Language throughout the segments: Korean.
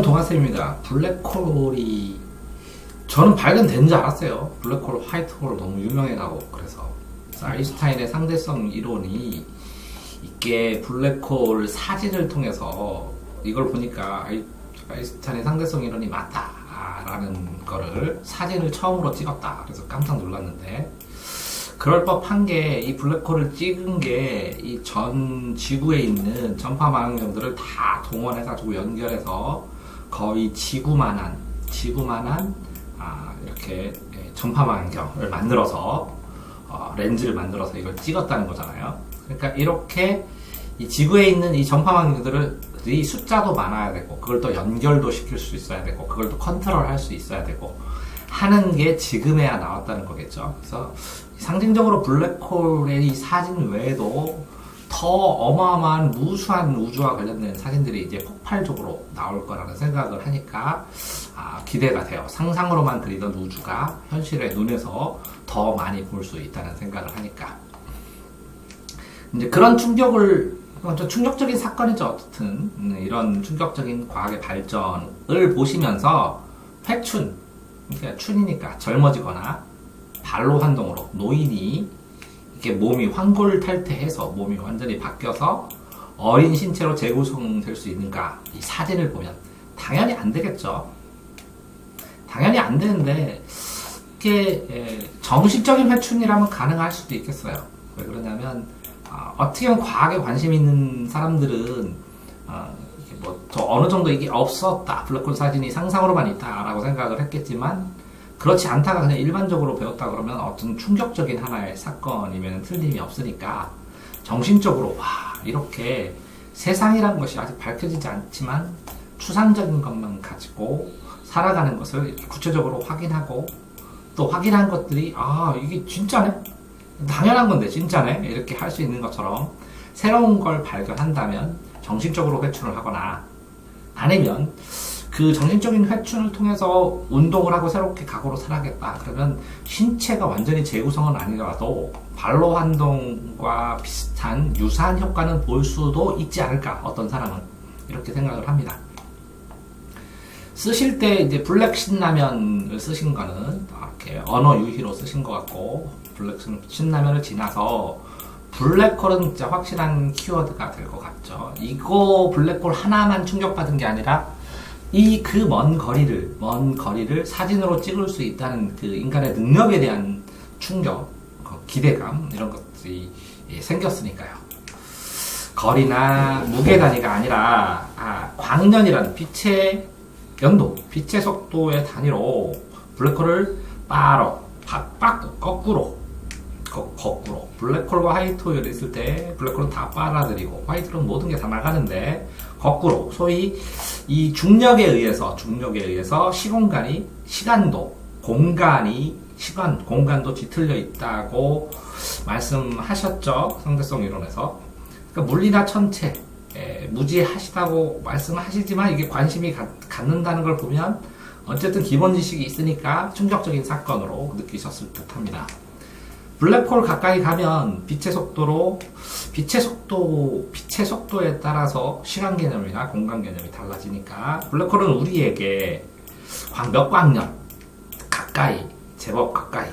안녕 동아쌤입니다. 블랙홀이 저는 발견된 줄 알았어요. 블랙홀, 화이트홀 너무 유명해가고 그래서 그래서 아인슈타인의 상대성 이론이 이게 블랙홀 사진을 통해서 이걸 보니까 아이- 아인슈타인의 상대성 이론이 맞다라는 거를 사진을 처음으로 찍었다. 그래서 깜짝 놀랐는데 그럴 법한 게 이 블랙홀을 찍은 게 이 전 지구에 있는 전파망원경들을 다 동원해가지고 연결해서 거의 지구만한 지구만한 아, 이렇게 예, 전파망원경을 만들어서 어, 렌즈를 만들어서 이걸 찍었다는 거잖아요. 그러니까 이렇게 이 지구에 있는 이 전파망원경들이 숫자도 많아야 되고 그걸 또 연결도 시킬 수 있어야 되고 그걸 또 컨트롤할 수 있어야 되고 하는 게 지금에야 나왔다는 거겠죠. 그래서 상징적으로 블랙홀의 이 사진 외에도 더 어마어마한 무수한 우주와 관련된 사진들이 이제 폭발적으로 나올 거라는 생각을 하니까 아, 기대가 돼요. 상상으로만 그리던 우주가 현실의 눈에서 더 많이 볼 수 있다는 생각을 하니까. 이제 그런 충격을 좀 충격적인 사건이죠. 어쨌든 음, 이런 충격적인 과학의 발전을 보시면서 회춘, 그러니까 춘이니까 젊어지거나 발로 활동으로 노인이 이렇게 몸이 황골탈퇴해서 몸이 완전히 바뀌어서 어린 신체로 재구성될 수 있는가 이 사진을 보면 당연히 안 되겠죠. 당연히 안 되는데 이게 에, 정신적인 회춘이라면 가능할 수도 있겠어요. 왜 그러냐면 아, 어떻게 보면 과학에 관심 있는 사람들은 어, 이게 뭐, 저 어느 정도 이게 없었다. 블랙홀 사진이 상상으로만 있다라고 생각을 했겠지만, 그렇지 않다가 그냥 일반적으로 배웠다 그러면 어떤 충격적인 하나의 사건이면 틀림이 없으니까, 정신적으로, 와, 이렇게 세상이라는 것이 아직 밝혀지지 않지만, 추상적인 것만 가지고 살아가는 것을 구체적으로 확인하고, 또 확인한 것들이, 아, 이게 진짜네? 당연한 건데, 진짜네? 이렇게 할 수 있는 것처럼, 새로운 걸 발견한다면, 정신적으로 회춘을 하거나 아니면 그 정신적인 회춘을 통해서 운동을 하고 새롭게 각오로 살아야겠다. 그러면 신체가 완전히 재구성은 아니더라도 발로 활동과 비슷한 유사한 효과는 볼 수도 있지 않을까. 어떤 사람은 이렇게 생각을 합니다. 쓰실 때 이제 블랙 신라면을 쓰신 거는 이렇게 언어 유희로 쓰신 것 같고 블랙 신라면을 지나서 블랙홀은 진짜 확실한 키워드가 될 것 같죠. 이거 블랙홀 하나만 충격받은 게 아니라 이 그 먼 거리를 먼 거리를 사진으로 찍을 수 있다는 그 인간의 능력에 대한 충격, 그 기대감 이런 것들이 예, 생겼으니까요. 거리나 무게 단위가 아니라 아, 광년이라는 빛의 연도, 빛의 속도의 단위로 블랙홀을 빠로, 팍팍 거꾸로 거, 거꾸로. 블랙홀과 화이트홀이 있을 때 블랙홀은 다 빨아들이고 화이트홀은 모든 게 다 나가는데 거꾸로. 소위 이 중력에 의해서 중력에 의해서 시공간이 시간도 공간이 시간 공간도 뒤틀려 있다고 말씀하셨죠. 상대성 이론에서. 그러니까 물리나 천체 에, 무지하시다고 말씀하시지만 이게 관심이 가, 갖는다는 걸 보면 어쨌든 기본 지식이 있으니까 충격적인 사건으로 느끼셨을 듯합니다. 블랙홀 가까이 가면 빛의 속도로 빛의 속도 빛의 속도에 따라서 시간 개념이나 공간 개념이 달라지니까 블랙홀은 우리에게 광- 몇 광년 가까이 제법 가까이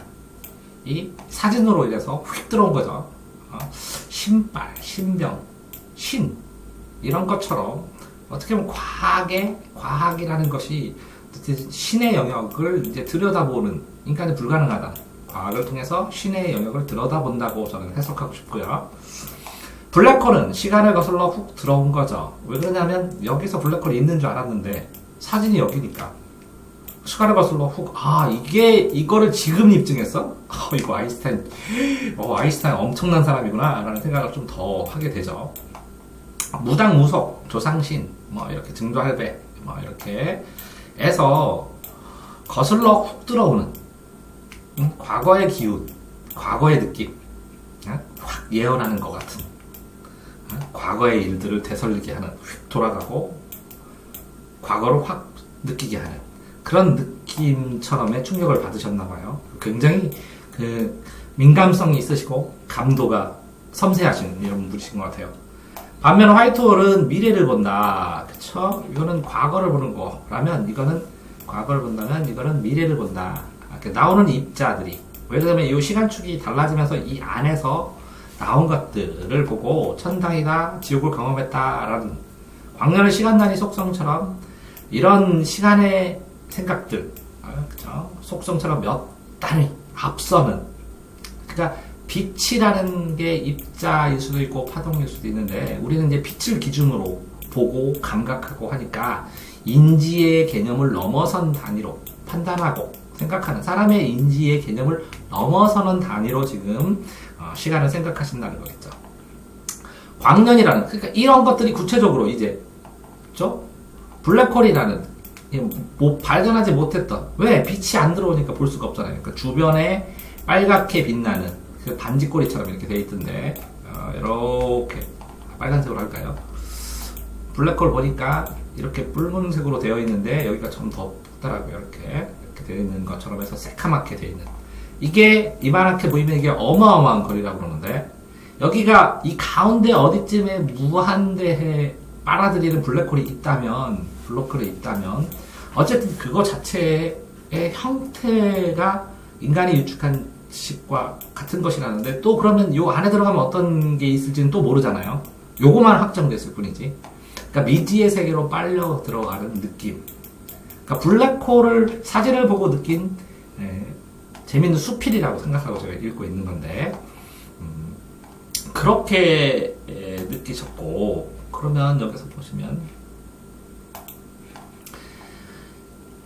이 사진으로 인해서 휙 들어온 거죠. 어, 신발, 신병, 신 이런 것처럼 어떻게 보면 과학의 과학이라는 것이 신의 영역을 이제 들여다보는 인간이 불가능하다. 과학을 통해서 신의 영역을 들여다본다고 저는 해석하고 싶고요. 블랙홀은 시간을 거슬러 훅 들어온 거죠. 왜 그러냐면 여기서 블랙홀이 있는 줄 알았는데 사진이 여기니까 시간을 거슬러 훅 아 이게 이거를 지금 입증했어? 어, 이거 아인슈타인 어, 아인슈타인 엄청난 사람이구나 라는 생각을 좀 더 하게 되죠. 무당무속 조상신 뭐 이렇게 증조할배 뭐 이렇게 해서 거슬러 훅 들어오는 음, 과거의 기운, 과거의 느낌, 어? 확 예언하는 것 같은 어? 과거의 일들을 되살리게 하는 휙 돌아가고 과거를 확 느끼게 하는 그런 느낌처럼의 충격을 받으셨나 봐요. 굉장히 그 민감성이 있으시고 감도가 섬세하신 이런 분이신 것 같아요. 반면 화이트 홀은 미래를 본다. 그쵸? 이거는 과거를 보는 거라면 이거는 과거를 본다면 이거는 미래를 본다. 나오는 입자들이 왜냐면 이 시간축이 달라지면서 이 안에서 나온 것들을 보고 천당이다 지옥을 경험했다라는 광년의 시간 단위 속성처럼 이런 시간의 생각들 아, 그쵸? 속성처럼 몇 단위 앞서는 그러니까 빛이라는 게 입자일 수도 있고 파동일 수도 있는데 우리는 이제 빛을 기준으로 보고 감각하고 하니까 인지의 개념을 넘어선 단위로 판단하고 생각하는 사람의 인지의 개념을 넘어서는 단위로 지금 어, 시간을 생각하신다는 거겠죠. 광년이라는 그러니까 이런 것들이 구체적으로 이제 그죠? 블랙홀이라는 이뭐 발견하지 못했던 왜 빛이 안 들어오니까 볼 수가 없잖아요. 그러니까 주변에 빨갛게 빛나는 그 반지꼬리처럼 이렇게 돼 있던데 어, 이렇게 빨간색으로 할까요? 블랙홀 보니까 이렇게 붉은색으로 되어 있는데 여기가 좀더 붓더라고요. 이렇게 이렇게 되어 있는 것처럼 해서 새카맣게 되어 있는 이게 이만하게 보이면 이게 어마어마한 거리라고 그러는데 여기가 이 가운데 어디쯤에 무한대에 빨아들이는 블랙홀이 있다면 블록홀이 있다면 어쨌든 그거 자체의 형태가 인간이 유축한 식과 같은 것이라는데 또 그러면 요 안에 들어가면 어떤 게 있을지는 또 모르잖아요. 요거만 확정됐을 뿐이지. 그러니까 미지의 세계로 빨려 들어가는 느낌. 그러니까 블랙홀을 사진을 보고 느낀 에, 재밌는 수필이라고 생각하고 제가 읽고 있는 건데 음, 그렇게 에, 느끼셨고 그러면 여기서 보시면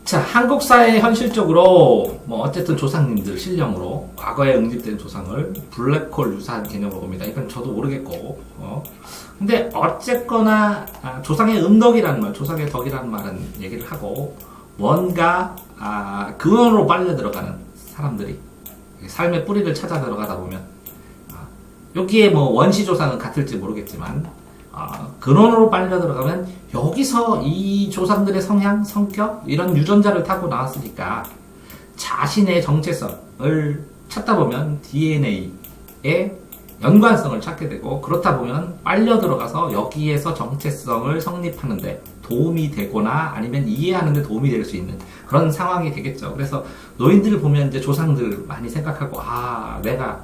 자 한국 사회 현실적으로 뭐 어쨌든 조상님들 실령으로 과거에 응집된 조상을 블랙홀 유사한 개념으로 봅니다. 이건 저도 모르겠고 어. 근데 어쨌거나 아, 조상의 음덕이라는 말, 조상의 덕이라는 말은 얘기를 하고 뭔가 아, 근원으로 빨려 들어가는 사람들이 삶의 뿌리를 찾아 들어가다 보면 아, 여기에 뭐 원시 조상은 같을지 모르겠지만 아, 근원으로 빨려 들어가면 여기서 이 조상들의 성향, 성격 이런 유전자를 타고 나왔으니까 자신의 정체성을 찾다 보면 DNA의 연관성을 찾게 되고 그렇다 보면 빨려 들어가서 여기에서 정체성을 성립하는데 도움이 되거나 아니면 이해하는데 도움이 될 수 있는 그런 상황이 되겠죠. 그래서 노인들을 보면 이제 조상들 많이 생각하고 아 내가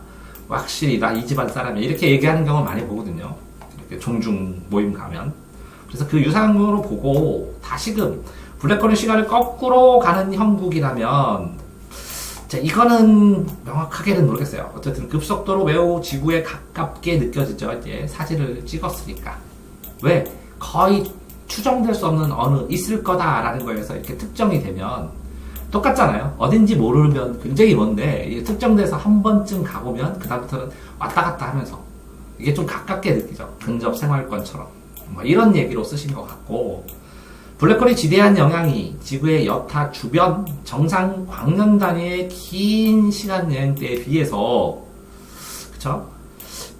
확실히 나 이 집안 사람이야 이렇게 얘기하는 경우 많이 보거든요. 이렇게 종중 모임 가면 그래서 그 유상으로 보고 다시금 블랙홀의 시간을 거꾸로 가는 형국이라면 자, 이거는 명확하게는 모르겠어요. 어쨌든 급속도로 매우 지구에 가깝게 느껴지죠. 이제 사진을 찍었으니까. 왜? 거의 추정될 수 없는 어느 있을 거다라는 거에서 이렇게 특정이 되면 똑같잖아요. 어딘지 모르면 굉장히 먼데 특정돼서 한 번쯤 가보면 그다음부터는 왔다 갔다 하면서 이게 좀 가깝게 느끼죠. 근접 생활권처럼. 뭐 이런 얘기로 쓰신 것 같고 블랙홀이 지대한 영향이 지구의 여타 주변 정상 광년 단위의 긴 시간 여행대에 비해서 그쵸?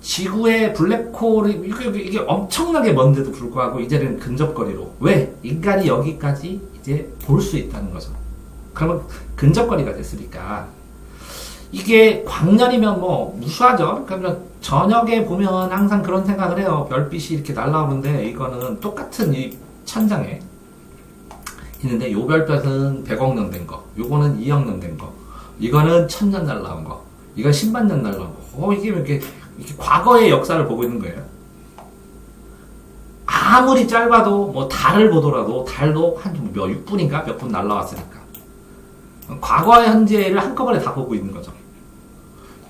지구의 블랙홀이 이게, 이게 엄청나게 먼데도 불구하고 이제는 근접거리로 왜 인간이 여기까지 이제 볼 수 있다는 거죠. 그러면 근접거리가 됐으니까 이게 광년이면 뭐 무수하죠. 그러면 저녁에 보면 항상 그런 생각을 해요. 별빛이 이렇게 날라오는데 이거는 똑같은 이 천장에 있는데 요 별빛은 100억 년 된 거, 요거는 2억 년 된 거, 이거는 1000년 날라온 거, 이건 10만 년 날라온 거. 어, 이게 이렇게, 이렇게 과거의 역사를 보고 있는 거예요. 아무리 짧아도 뭐 달을 보더라도 달도 한몇 6분인가 몇 분 날라왔으니까. 과거와 현재를 한꺼번에 다 보고 있는 거죠.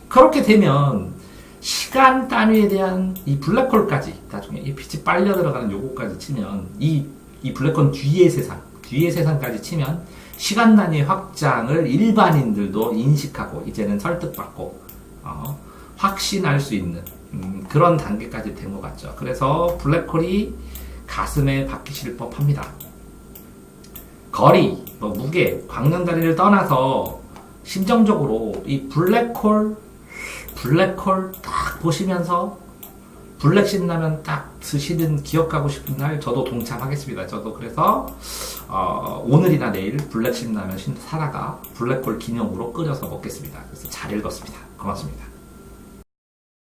그렇게 되면 시간 단위에 대한 이 블랙홀까지 나중에 이 빛이 빨려 들어가는 요거까지 치면 이, 이 블랙홀 뒤의 세상 뒤의 세상까지 치면 시간 단위 확장을 일반인들도 인식하고 이제는 설득받고 어, 확신할 수 있는 음, 그런 단계까지 된 것 같죠. 그래서 블랙홀이 가슴에 박히실 법합니다. 거리, 뭐 무게, 광년 단위를 떠나서 심정적으로 이 블랙홀, 블랙홀 딱 보시면서 블랙 신라면 딱 드시는 기억하고 싶은 날 저도 동참하겠습니다. 저도 그래서 어, 오늘이나 내일 블랙 신라면 사다가 블랙홀 기념으로 끓여서 먹겠습니다. 그래서 잘 읽었습니다. 고맙습니다.